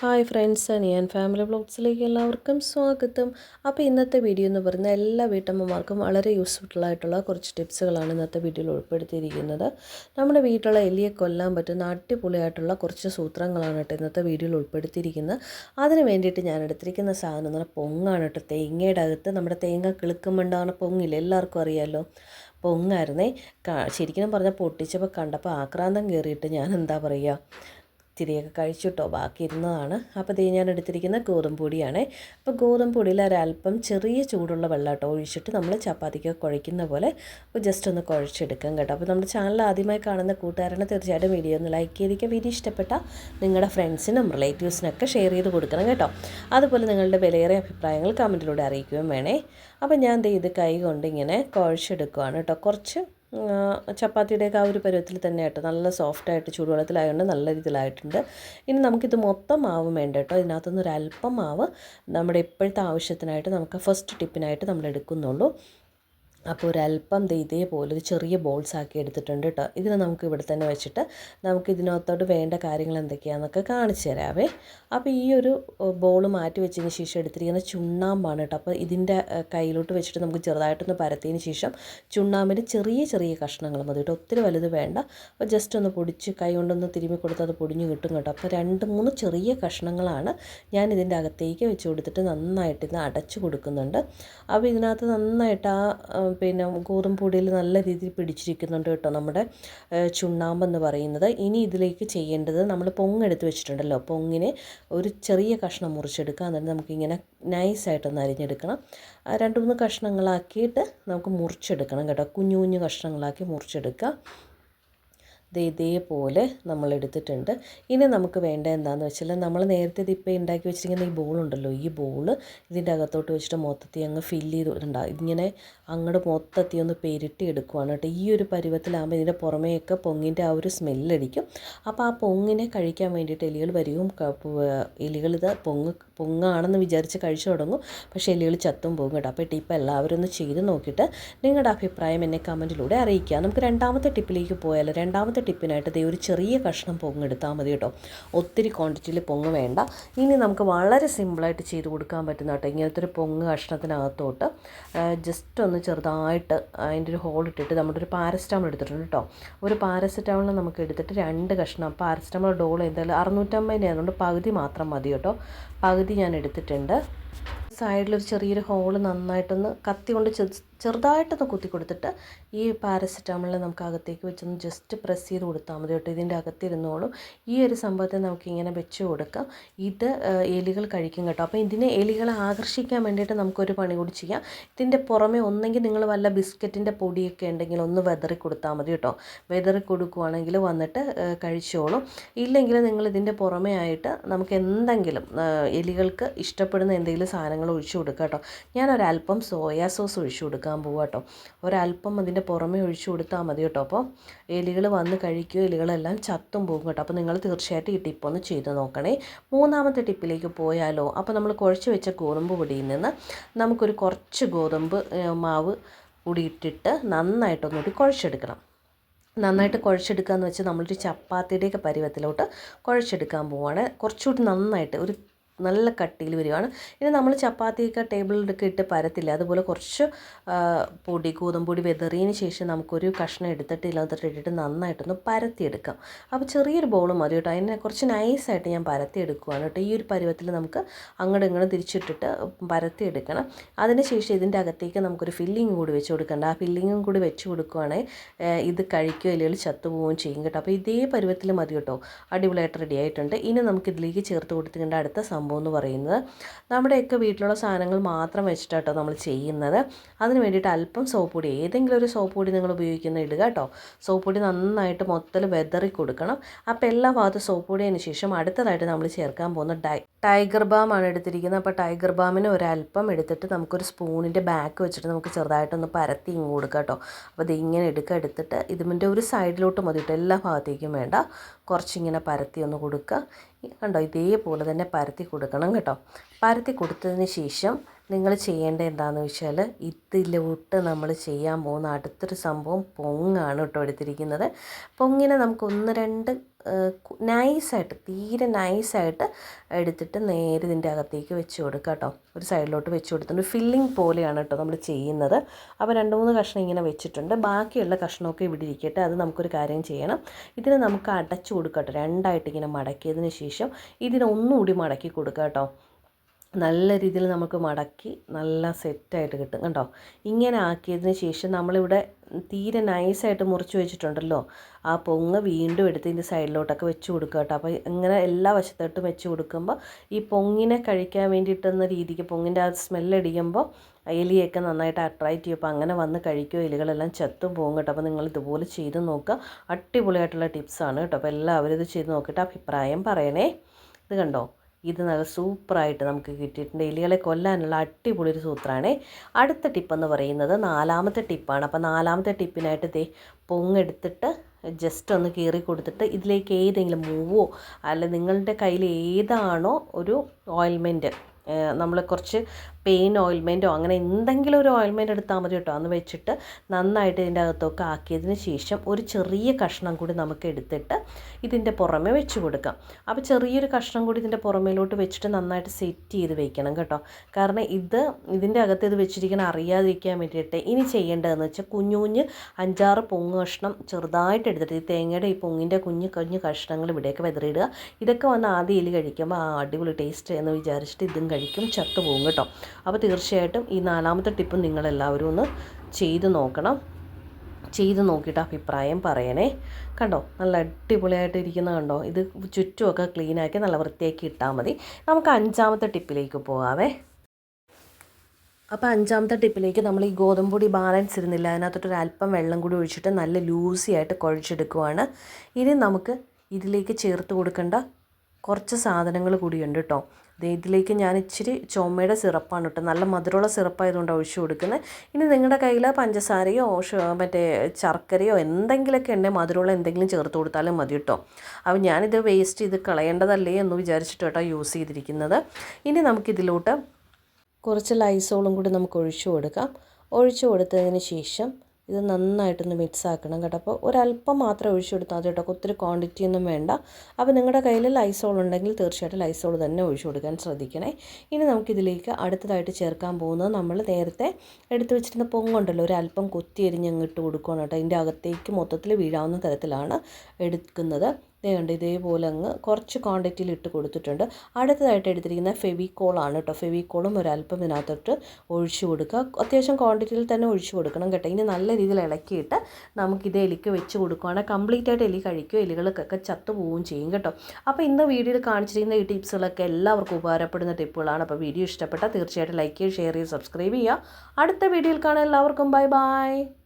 Hi friends ഞാൻ family ബ്ലോഗ്സിലേക്ക് എല്ലാവർക്കും സ്വാഗതം. അപ്പോൾ ഇന്നത്തെ വീഡിയോ എന്ന് പറയുന്നത് എല്ലാ വീട്ടമ്മമാർക്കും വളരെ യൂസ്ഫുൾ ആയിട്ടുള്ള കുറച്ച് ടിപ്സുകളാണ് ഇന്നത്തെ വീഡിയോയിൽ ഉൾപ്പെടുത്തിയിരിക്കുന്നത്. നമ്മുടെ വീട്ടിലുള്ള എലിയെ കൊല്ലാൻ പറ്റുന്ന അടിപൊളിയായിട്ടുള്ള കുറച്ച് സൂത്രങ്ങളാണ് കേട്ടോ ഇന്നത്തെ വീഡിയോയിൽ ഉൾപ്പെടുത്തിയിരിക്കുന്നത്. അതിന് വേണ്ടിയിട്ട് ഞാൻ എടുത്തിരിക്കുന്ന സാധനം എന്ന് പറഞ്ഞാൽ പൊങ്ങാണ് കേട്ടോ. തേങ്ങയുടെ അകത്ത് നമ്മുടെ തേങ്ങ കിളുക്കുമ്പോണ്ടാണ് പൊങ്ങില്ല? എല്ലാവർക്കും അറിയാമല്ലോ പൊങ്ങായിരുന്നേ. ശരിക്കും പറഞ്ഞാൽ പൊട്ടിച്ചപ്പോൾ കണ്ടപ്പോൾ ആക്രാന്തം കയറിയിട്ട് ഞാൻ എന്താ പറയുക ഇത്തിരിയൊക്കെ കഴിച്ചിട്ടോ ബാക്കി ഇരുന്നതാണ് അപ്പോൾ ഇത് ഞാൻ എടുത്തിരിക്കുന്ന ഗോതമ്പ് പൊടിയാണ് അപ്പോൾ ഗോതമ്പ് പൊടിയിൽ ഒരല്പം ചെറിയ ചൂടുള്ള വെള്ളം കേട്ടോ ഒഴിച്ചിട്ട് നമ്മൾ ചപ്പാത്തിക്ക് കുഴയ്ക്കുന്ന പോലെ ജസ്റ്റ് ഒന്ന് കുഴച്ചെടുക്കാം കേട്ടോ. അപ്പോൾ നമ്മുടെ ചാനൽ ആദ്യമായി കാണുന്ന കൂട്ടുകാരനെ തീർച്ചയായിട്ടും വീഡിയോ ഒന്ന് ലൈക്ക് ചെയ്തിരിക്കുക. വീഡിയോ ഇഷ്ടപ്പെട്ട നിങ്ങളുടെ ഫ്രണ്ട്സിനും റിലേറ്റീവ്സിനൊക്കെ ഷെയർ ചെയ്ത് കൊടുക്കണം കേട്ടോ. അതുപോലെ നിങ്ങളുടെ വിലയേറിയ അഭിപ്രായങ്ങൾ കമന്റിലൂടെ അറിയിക്കുകയും വേണേ. അപ്പോൾ ഞാൻ ഇത് കൈ കൊണ്ട് ഇങ്ങനെ കുഴച്ചെടുക്കുകയാണ് കേട്ടോ. കുറച്ച് ചപ്പാത്തിയുടെയൊക്കെ ആ ഒരു പരുവത്തിൽ തന്നെ ആയിട്ട് നല്ല സോഫ്റ്റായിട്ട് ചൂടുവെള്ളത്തിലായതുകൊണ്ട് നല്ല രീതിയിലായിട്ടുണ്ട്. ഇനി നമുക്കിത് മൊത്തം മാവ് വേണ്ട കേട്ടോ. ഇതിനകത്തുനിന്ന് ഒരു അല്പം മാവ് നമ്മുടെ ഇപ്പോഴത്തെ ആവശ്യത്തിനായിട്ട് നമുക്ക് ഫസ്റ്റ് ടിപ്പിനായിട്ട് നമ്മൾ എടുക്കുന്നുള്ളൂ. അപ്പോൾ ഒരല്പം ഇതേപോലെ ഒരു ചെറിയ ബോൾസ് ആക്കി എടുത്തിട്ടുണ്ട് കേട്ടോ ഇതിനെ നമുക്ക് ഇവിടെ തന്നെ വെച്ചിട്ട് നമുക്ക് ഇതിനകത്തോട്ട് വേണ്ട കാര്യങ്ങൾ എന്തൊക്കെയാണെന്നൊക്കെ കാണിച്ചു തരാവേ. അപ്പോൾ ഈ ഒരു ബോൾ മാറ്റി വെച്ചതിന് ശേഷം എടുത്തിരിക്കുന്ന ചുണ്ണാമ്പാണ് കേട്ടോ അപ്പോൾ ഇതിന്റെ കയ്യിലോട്ട് വെച്ചിട്ട് നമുക്ക് ചെറുതായിട്ടൊന്ന് പരത്തിയതിന് ശേഷം ചുണ്ണാമ്പിന്റെ ചെറിയ ചെറിയ കഷ്ണങ്ങൾ മതി കേട്ടോ ഒത്തിരി വലുത് വേണ്ട. അപ്പോൾ ജസ്റ്റ് ഒന്ന് പൊടിച്ച് കൈ കൊണ്ടൊന്ന് തിരുമ്മി കൊടുത്ത് അത് പൊടിഞ്ഞ് കിട്ടും കേട്ടോ. അപ്പോൾ രണ്ട് മൂന്ന് ചെറിയ കഷ്ണങ്ങളാണ് ഞാൻ ഇതിന്റെ അകത്തേക്ക് വെച്ച് കൊടുത്തിട്ട് നന്നായിട്ട് ഇത് അടച്ചു കൊടുക്കുന്നുണ്ട്. അപ്പോൾ ഇതിനകത്ത് നന്നായിട്ട് ആ പിന്നെ ഗോതമ്പ് പൊടിയിൽ നല്ല രീതിയിൽ പിടിച്ചിരിക്കുന്നുണ്ട് കേട്ടോ നമ്മുടെ ചുണ്ണാമ്പെന്ന് പറയുന്നത്. ഇനി ഇതിലേക്ക് ചെയ്യേണ്ടത് നമ്മൾ പൊങ്ങെടുത്ത് വെച്ചിട്ടുണ്ടല്ലോ. പൊങ്ങിനെ ഒരു ചെറിയ കഷ്ണം മുറിച്ചെടുക്കുക. എന്നിട്ട് നമുക്കിങ്ങനെ നൈസായിട്ടൊന്ന് അരിഞ്ഞെടുക്കണം. രണ്ട് മൂന്ന് കഷ്ണങ്ങളാക്കിയിട്ട് നമുക്ക് മുറിച്ചെടുക്കണം കേട്ടോ. കുഞ്ഞു കുഞ്ഞു കഷ്ണങ്ങളാക്കി മുറിച്ചെടുക്കുക. ഇത് ഇതേപോലെ നമ്മൾ എടുത്തിട്ടുണ്ട് ഇനി നമുക്ക് വേണ്ട എന്താണെന്ന് വെച്ചാൽ നമ്മൾ നേരത്തെ ഇതിപ്പോൾ ഉണ്ടാക്കി വെച്ചിരിക്കുന്ന ഈ ബോളുണ്ടല്ലോ ഈ ബോൾ ഇതിന്റെ അകത്തോട്ട് വെച്ചിട്ട് മൊത്തത്തിൽ അങ്ങ് ഫില്ല് ചെയ്തിട്ടുണ്ടാകും ഇങ്ങനെ അങ്ങോട്ട് മൊത്തത്തിൽ ഒന്ന് പെരുട്ടി എടുക്കുവാണ് കേട്ടോ. ഈ ഒരു പരുവത്തിലാകുമ്പോൾ ഇതിന്റെ പുറമേയൊക്കെ പൊങ്ങിന്റെ ആ ഒരു സ്മെല്ലടിക്കും അപ്പോൾ ആ പൊങ്ങിനെ കഴിക്കാൻ വേണ്ടിയിട്ട് എലികൾ വരികയും എലികൾ ഇത് പൊങ്ങ് പൊങ്ങാണെന്ന് വിചാരിച്ച് കഴിച്ചു തുടങ്ങും. പക്ഷേ എലികൾ ചത്തും പോകും കേട്ടോ. അപ്പോൾ ടിപ്പ് എല്ലാവരും ഒന്ന് ചെയ്ത് നോക്കിയിട്ട് നിങ്ങളുടെ അഭിപ്രായം എന്നെ കമന്റിലൂടെ അറിയിക്കുക നമുക്ക് രണ്ടാമത്തെ ടിപ്പിലേക്ക് പോയാലോ? രണ്ടാമത്തെ രണ്ടാമത്തെ ടിപ്പിനായിട്ട് ദേ ഒരു ചെറിയ കഷ്ണം പൊങ്ങ് എടുത്താൽ മതി കേട്ടോ. ഒത്തിരി ക്വാണ്ടിറ്റിയിൽ പൊങ്ങ് വേണ്ട. ഇനി നമുക്ക് വളരെ സിമ്പിളായിട്ട് ചെയ്ത് കൊടുക്കാൻ പറ്റുന്ന കേട്ടോ ഇങ്ങനത്തെ ഒരു പൊങ്ങ് കഷ്ണത്തിനകത്തോട്ട് ജസ്റ്റ് ഒന്ന് ചെറുതായിട്ട് അതിന്റെ ഒരു ഹോൾ ഇട്ടിട്ട് നമ്മുടെ ഒരു പാരസെറ്റാമോൾ എടുത്തിട്ടുണ്ട് കേട്ടോ. ഒരു പാരസെറ്റാമോളിനെ നമുക്ക് എടുത്തിട്ട് രണ്ട് കഷ്ണം പാരസെറ്റാമോൾ ഡോൾ എന്തായാലും അറുന്നൂറ്റമ്പതിന്റെ ആയതുകൊണ്ട് പകുതി മാത്രം മതി കേട്ടോ. പകുതി ഞാൻ എടുത്തിട്ടുണ്ട്. സൈഡിലൊരു ചെറിയൊരു ഹോൾ നന്നായിട്ടൊന്ന് കത്തി കൊണ്ട് ചെറുതായിട്ടൊന്ന് കുത്തി കൊടുത്തിട്ട് ഈ പാരസെറ്റാമോളിനെ നമുക്ക് അകത്തേക്ക് വെച്ചൊന്ന് ജസ്റ്റ് പ്രസ് ചെയ്ത് കൊടുത്താൽ മതി കേട്ടോ. ഇതിന്റെ അകത്തിരുന്നോളും. ഈ ഒരു സംഭവത്തെ നമുക്ക് ഇങ്ങനെ വെച്ച് കൊടുക്കാം. ഇത് എലികൾ കഴിക്കും കേട്ടോ. അപ്പോൾ ഇതിനെ എലികളെ ആകർഷിക്കാൻ വേണ്ടിയിട്ട് നമുക്കൊരു പണി കൂടി ചെയ്യാം. ഇതിന്റെ പുറമെ ഒന്നെങ്കിൽ നിങ്ങൾ വല്ല ബിസ്ക്കറ്റിന്റെ പൊടിയൊക്കെ ഉണ്ടെങ്കിൽ ഒന്ന് വെതറി കൊടുത്താൽ മതി കേട്ടോ. വെതറി കൊടുക്കുവാണെങ്കിൽ വന്നിട്ട് കഴിച്ചോളും. ഇല്ലെങ്കിൽ നിങ്ങൾ ഇതിന്റെ പുറമെ ആയിട്ട് നമുക്ക് എന്തെങ്കിലും എലികൾക്ക് ഇഷ്ടപ്പെടുന്ന എന്തെങ്കിലും സാധനങ്ങൾ ഒഴിച്ചു കൊടുക്കാം കേട്ടോ. ഞാനൊരല്പം സോയാ സോസ് ഒഴിച്ചു കൊടുക്കാം. കൊടുക്കാൻ പോവുക കേട്ടോ. ഒരല്പം അതിന്റെ പുറമെ ഒഴിച്ചു കൊടുത്താൽ മതി കേട്ടോ. അപ്പോൾ എലികൾ വന്ന് കഴിക്കുകയോ എലികളെല്ലാം ചത്തും പോകും കേട്ടോ. അപ്പോൾ നിങ്ങൾ തീർച്ചയായിട്ടും ഈ ടിപ്പൊന്ന് ചെയ്ത് നോക്കണേ. മൂന്നാമത്തെ ടിപ്പിലേക്ക് പോയാലോ? അപ്പോൾ നമ്മൾ കുഴച്ച് വെച്ച ഗോതമ്പ് പൊടിയിൽ നിന്ന് നമുക്കൊരു കുറച്ച് ഗോതമ്പ് മാവ് കൂടി ഇട്ടിട്ട് നന്നായിട്ടൊന്നുകൂടി കുഴച്ചെടുക്കണം. നന്നായിട്ട് കുഴച്ചെടുക്കുക എന്ന് വെച്ചാൽ നമ്മളൊരു ചപ്പാത്തിയുടെയൊക്കെ പരുവത്തിലോട്ട് കുഴച്ചെടുക്കാൻ പോവുകയാണ് കുറച്ചുകൂടി നന്നായിട്ട് ഒരു നല്ല കട്ടിയിൽ വരികയാണ്. ഇനി നമ്മൾ ചപ്പാത്തിയൊക്കെ ടേബിളിലൊക്കെ ഇട്ട് പരത്തില്ല. അതുപോലെ കുറച്ച് പൊടി ഗോതമ്പൊടി വെതറിയതിന് ശേഷം നമുക്കൊരു കഷ്ണം എടുത്തിട്ട് ഇല്ലാത്തിട്ട് ഇട്ടിട്ട് നന്നായിട്ടൊന്ന് പരത്തിയെടുക്കാം. അപ്പോൾ ചെറിയൊരു ബോൾ മതി കേട്ടോ. അതിനെ കുറച്ച് നൈസായിട്ട് ഞാൻ പരത്തിയെടുക്കുകയാണ് കേട്ടോ. ഈ ഒരു പരുവത്തിൽ നമുക്ക് അങ്ങോട്ട് ഇങ്ങോട്ട് തിരിച്ചിട്ടിട്ട് പരത്തിയെടുക്കണം. അതിനുശേഷം ഇതിന്റെ അകത്തേക്ക് നമുക്കൊരു ഫില്ലിങ് കൂടി വെച്ച് കൊടുക്കണ്ട. ആ ഫില്ലിങ്ങും കൂടി വെച്ച് കൊടുക്കുകയാണെങ്കിൽ ഇത് കഴിക്കുകയോ അല്ലെങ്കിൽ ചത്തുപോവുകയും ചെയ്യും കേട്ടോ. അപ്പോൾ ഇതേ പരുവത്തിൽ മതി കേട്ടോ. അടിപൊളിയായിട്ട് റെഡി ആയിട്ടുണ്ട്. ഇനി നമുക്ക് ഇതിലേക്ക് ചേർത്ത് കൊടുത്തിട്ടുണ്ട് അടുത്ത സംഭവം. സംഭവം എന്ന് പറയുന്നത്. നമ്മുടെയൊക്കെ വീട്ടിലുള്ള സാധനങ്ങൾ മാത്രം വെച്ചിട്ടാട്ടോ നമ്മൾ ചെയ്യുന്നത്. അതിന് വേണ്ടിയിട്ട് അല്പം സോപ്പ് പൊടി ഏതെങ്കിലും ഒരു സോപ്പ് പൊടി നിങ്ങൾ ഉപയോഗിക്കുന്ന ഇടുക കേട്ടോ. സോപ്പ് പൊടി നന്നായിട്ട് മൊത്തത്തിൽ വെതറി കൊടുക്കണം. അപ്പോൾ എല്ലാ ഭാഗത്തും സോപ്പ് പൊടിയതിന് ശേഷം അടുത്തതായിട്ട് നമ്മൾ ചേർക്കാൻ പോകുന്ന ഡൈ ടൈഗർ ബാമാണ് എടുത്തിരിക്കുന്നത്. അപ്പോൾ ടൈഗർ ബാമിന് ഒരല്പം എടുത്തിട്ട് നമുക്കൊരു സ്പൂണിന്റെ ബാക്ക് വെച്ചിട്ട് നമുക്ക് ചെറുതായിട്ടൊന്ന് പരത്തി ഇങ്ങ് കൊടുക്കുക കേട്ടോ. അപ്പോൾ ഇത് ഇങ്ങനെ എടുക്കുക എടുത്തിട്ട് ഇതിന്റെ ഒരു സൈഡിലോട്ട് മതിയിട്ട് എല്ലാ ഭാഗത്തേക്കും വേണ്ട. കുറച്ചിങ്ങനെ പരത്തി ഒന്ന് കൊടുക്കുക. കണ്ടോ ഇതേപോലെ തന്നെ പരത്തി കൊടുക്കണം കേട്ടോ. പരത്തി കൊടുത്തതിന് ശേഷം നിങ്ങൾ ചെയ്യേണ്ടത് എന്താണെന്ന് വെച്ചാൽ ഇതിലോട്ട് നമ്മൾ ചെയ്യാൻ പോകുന്ന അടുത്തൊരു സംഭവം പൊങ്ങാണ് കേട്ടോ എടുത്തിരിക്കുന്നത്. പൊങ്ങിനെ നമുക്ക് ഒന്ന് രണ്ട് നൈസായിട്ട് തീരെ നൈസായിട്ട് എടുത്തിട്ട് നേരെ ഇതിന്റെ അകത്തേക്ക് വെച്ച് കൊടുക്കുക കേട്ടോ. ഒരു സൈഡിലോട്ട് വെച്ച് കൊടുത്തിട്ട് ഫില്ലിംഗ് പോലെയാണ് കേട്ടോ നമ്മൾ ചെയ്യുന്നത്. അപ്പോൾ രണ്ട് മൂന്ന് കഷ്ണം ഇങ്ങനെ വെച്ചിട്ടുണ്ട്. ബാക്കിയുള്ള കഷ്ണമൊക്കെ ഇവിടെ ഇരിക്കട്ടെ. അത് നമുക്കൊരു കാര്യം ചെയ്യണം. ഇതിനെ നമുക്ക് അടച്ചു കൊടുക്കട്ടോ രണ്ടായിട്ട് ഇങ്ങനെ മടക്കിയതിന് ശേഷം ഇതിനെ ഒന്നുകൂടി മടക്കി കൊടുക്കുക കേട്ടോ. നല്ല രീതിയിൽ നമുക്ക് മടക്കി നല്ല സെറ്റായിട്ട് കിട്ടും കണ്ടോ? ഇങ്ങനെ ആക്കിയതിന് ശേഷം നമ്മളിവിടെ തീരെ നൈസായിട്ട് മുറിച്ച് വെച്ചിട്ടുണ്ടല്ലോ. ആ പൊങ്ങ് വീണ്ടും എടുത്ത് ഇതിന്റെ സൈഡിലോട്ടൊക്കെ വെച്ച് കൊടുക്കുക കേട്ടോ. അപ്പോൾ ഇങ്ങനെ എല്ലാ വശത്തോട്ടും വെച്ച് കൊടുക്കുമ്പോൾ ഈ പൊങ്ങിനെ കഴിക്കാൻ വേണ്ടിയിട്ടെന്ന രീതിക്ക് പൊങ്ങിന്റെ ആ സ്മെല്ലടിക്കുമ്പോൾ എലിയൊക്കെ നന്നായിട്ട് അട്രാക്റ്റ് ചെയ്യും അപ്പോൾ അങ്ങനെ വന്ന് കഴിക്കുമോ എലികളെല്ലാം ചത്തും പോകും കേട്ടോ. അപ്പോൾ നിങ്ങൾ ഇതുപോലെ ചെയ്ത് നോക്കുക. അടിപൊളിയായിട്ടുള്ള ടിപ്സാണ് കേട്ടോ. അപ്പോൾ എല്ലാവരും ഇത് ചെയ്ത് നോക്കിയിട്ട് അഭിപ്രായം പറയണേ. ഇത് കണ്ടോ? ഇത് നല്ല സൂപ്പറായിട്ട് നമുക്ക് കിട്ടിയിട്ടുണ്ട്. എലികളെ കൊല്ലാനുള്ള അടിപൊളി ഒരു സൂത്രമാണ് അടുത്ത ടിപ്പെന്ന് പറയുന്നത് നാലാമത്തെ ടിപ്പാണ്. അപ്പോൾ നാലാമത്തെ ടിപ്പിനായിട്ട് ദേ പൊങ്ങെടുത്തിട്ട് ജസ്റ്റ് ഒന്ന് കീറി കൊടുത്തിട്ട് ഇതിലേക്ക് ഏതെങ്കിലും മൂവോ അല്ലെങ്കിൽ നിങ്ങളുടെ കയ്യിൽ ഏതാണോ ഒരു ഓയിൽമെന്റ് നമ്മൾ കുറച്ച് പെയിൻ ഓയിൽമെന്റോ അങ്ങനെ എന്തെങ്കിലും ഒരു ഓയിൽമെന്റ് എടുത്താൽ മതി കേട്ടോ. അന്ന് വെച്ചിട്ട് നന്നായിട്ട് ഇതിന്റെ അകത്തൊക്കെ ആക്കിയതിന് ശേഷം ഒരു ചെറിയ കഷ്ണം കൂടി നമുക്ക് എടുത്തിട്ട് ഇതിന്റെ പുറമെ വെച്ച് കൊടുക്കാം. അപ്പോൾ ചെറിയൊരു കഷ്ണം കൂടി ഇതിന്റെ പുറമേലോട്ട് വെച്ചിട്ട് നന്നായിട്ട് സെറ്റ് ചെയ്ത് വെക്കണം കേട്ടോ. കാരണം ഇത് ഇതിന്റെ അകത്ത് ഇത് വെച്ചിരിക്കണം അറിയാതിരിക്കാൻ വേണ്ടിയിട്ട് ഇനി ചെയ്യേണ്ടതെന്ന് വെച്ചാൽ കുഞ്ഞു കുഞ്ഞ് അഞ്ചാറ് പൊങ്ങ് കഷ്ണം ചെറുതായിട്ട് എടുത്തിട്ട് ഈ തേങ്ങയുടെ ഈ പൊങ്ങിന്റെ കുഞ്ഞു കുഞ്ഞു കഷ്ണങ്ങൾ ഇവിടെയൊക്കെ വെതറിയിടുക. ഇതൊക്കെ വന്ന് ആദ്യം എലി കഴിക്കുമ്പോൾ ആ അടിപൊളി ടേസ്റ്റ് എന്ന് വിചാരിച്ചിട്ട് ഇതും കഴിക്കും ചത്തു പോകും കേട്ടോ. അപ്പോൾ തീർച്ചയായിട്ടും ഈ നാലാമത്തെ ടിപ്പ് നിങ്ങളെല്ലാവരും ഒന്ന് ചെയ്ത് നോക്കണം. ചെയ്ത് നോക്കിയിട്ട് അഭിപ്രായം പറയണേ. കണ്ടോ? നല്ല അടിപൊളിയായിട്ട് ഇരിക്കുന്ന കണ്ടോ? ഇത് ചുറ്റുമൊക്കെ ക്ലീനാക്കി നല്ല വൃത്തിയാക്കി ഇട്ടാൽ മതി. നമുക്ക് അഞ്ചാമത്തെ ടിപ്പിലേക്ക് പോകാവേ അപ്പോൾ അഞ്ചാമത്തെ ടിപ്പിലേക്ക് നമ്മൾ ഈ ഗോതമ്പ് പൊടി ബാലൻസ് ഇരുന്നില്ല. അതിനകത്തൊരു അല്പം വെള്ളം കൂടി ഒഴിച്ചിട്ട് നല്ല ലൂസിയായിട്ട് കുഴച്ചെടുക്കുവാണ്. ഇനി നമുക്ക് ഇതിലേക്ക് ചേർത്ത് കൊടുക്കേണ്ട കുറച്ച് സാധനങ്ങൾ കൂടിയുണ്ട് കേട്ടോ. ഇതിലേക്ക് ഞാൻ ഇച്ചിരി ചുമയുടെ സിറപ്പാണ് കേട്ടോ. നല്ല മധുരമുള്ള സിറപ്പായതുകൊണ്ട് ഒഴിച്ചു കൊടുക്കുന്നത് ഇനി നിങ്ങളുടെ കയ്യിൽ പഞ്ചസാരയോ മറ്റേ ശർക്കരയോ എന്തെങ്കിലുമൊക്കെ ഉണ്ടെങ്കിൽ മധുരമുള്ള എന്തെങ്കിലും ചേർത്ത് കൊടുത്താലും മതി കേട്ടോ. അപ്പോൾ ഞാനിത് വേസ്റ്റ് ചെയ്ത് കളയേണ്ടതല്ലേ എന്ന് വിചാരിച്ചിട്ട് കേട്ടോ യൂസ് ചെയ്തിരിക്കുന്നത്. ഇനി നമുക്കിതിലോട്ട് കുറച്ച് ലൈസോളും കൂടി നമുക്ക് ഒഴിച്ചു കൊടുക്കാം. ഒഴിച്ചു കൊടുത്തതിന് ശേഷം ഇത് നന്നായിട്ടൊന്ന് മിക്സ് ആക്കണം കേട്ടോ. അപ്പോൾ ഒരല്പം മാത്രം ഒഴിച്ചു കൊടുത്താൽ മതി കേട്ടോ. ഒത്തിരി ക്വാണ്ടിറ്റി ഒന്നും വേണ്ട. അപ്പോൾ നിങ്ങളുടെ കയ്യിൽ ലൈസോൾ ഉണ്ടെങ്കിൽ തീർച്ചയായിട്ടും ലൈസോൾ തന്നെ ഒഴിച്ചു കൊടുക്കാൻ ശ്രദ്ധിക്കണേ. ഇനി നമുക്കിതിലേക്ക് അടുത്തതായിട്ട് ചേർക്കാൻ പോകുന്നത് നമ്മൾ നേരത്തെ എടുത്തു വെച്ചിരുന്ന പൊങ്ങുണ്ടല്ലോ. ഒരല്പം കൊത്തി എരിഞ്ഞ് അങ്ങ് ഇട്ട് കൊടുക്കണം കേട്ടോ. അതിന്റെ അകത്തേക്ക് മൊത്തത്തിൽ വീഴാവുന്ന തരത്തിലാണ് എടുക്കുന്നത്. ഇതേ കണ്ട് ഇതേപോലെ അങ്ങ് കുറച്ച് ക്വാണ്ടിറ്റിയിൽ ഇട്ട് കൊടുത്തിട്ടുണ്ട്. അടുത്തതായിട്ട് എടുത്തിരിക്കുന്ന ഫെവിക്കോളാണ് കേട്ടോ. ഫെവിക്കോളും ഒരല്പം ഇതിനകത്തോട്ട് ഒഴിച്ചു കൊടുക്കുക. അത്യാവശ്യം ക്വാണ്ടിറ്റിയിൽ തന്നെ ഒഴിച്ചു കൊടുക്കണം കേട്ടോ. ഇനി നല്ല രീതിയിൽ ഇളക്കിയിട്ട് നമുക്കിത് എലിക്ക് വെച്ച് കൊടുക്കുകയാണെങ്കിൽ കംപ്ലീറ്റ് ആയിട്ട് എലി കഴിക്കുകയോ എലികൾക്കൊക്കെ ചത്തുപോവുകയും ചെയ്യും കേട്ടോ. അപ്പോൾ ഇന്ന് വീഡിയോയിൽ കാണിച്ചിരിക്കുന്ന ഈ ടിപ്സുകളൊക്കെ എല്ലാവർക്കും ഉപകാരപ്പെടുന്ന ടിപ്പുകളാണ്. അപ്പോൾ വീഡിയോ ഇഷ്ടപ്പെട്ടാൽ തീർച്ചയായിട്ടും ലൈക്ക് ചെയ്യുക ഷെയർ ചെയ്യുക സബ്സ്ക്രൈബ് ചെയ്യുക. അടുത്ത വീഡിയോയിൽ കാണാം. എല്ലാവർക്കും ബൈ ബൈ.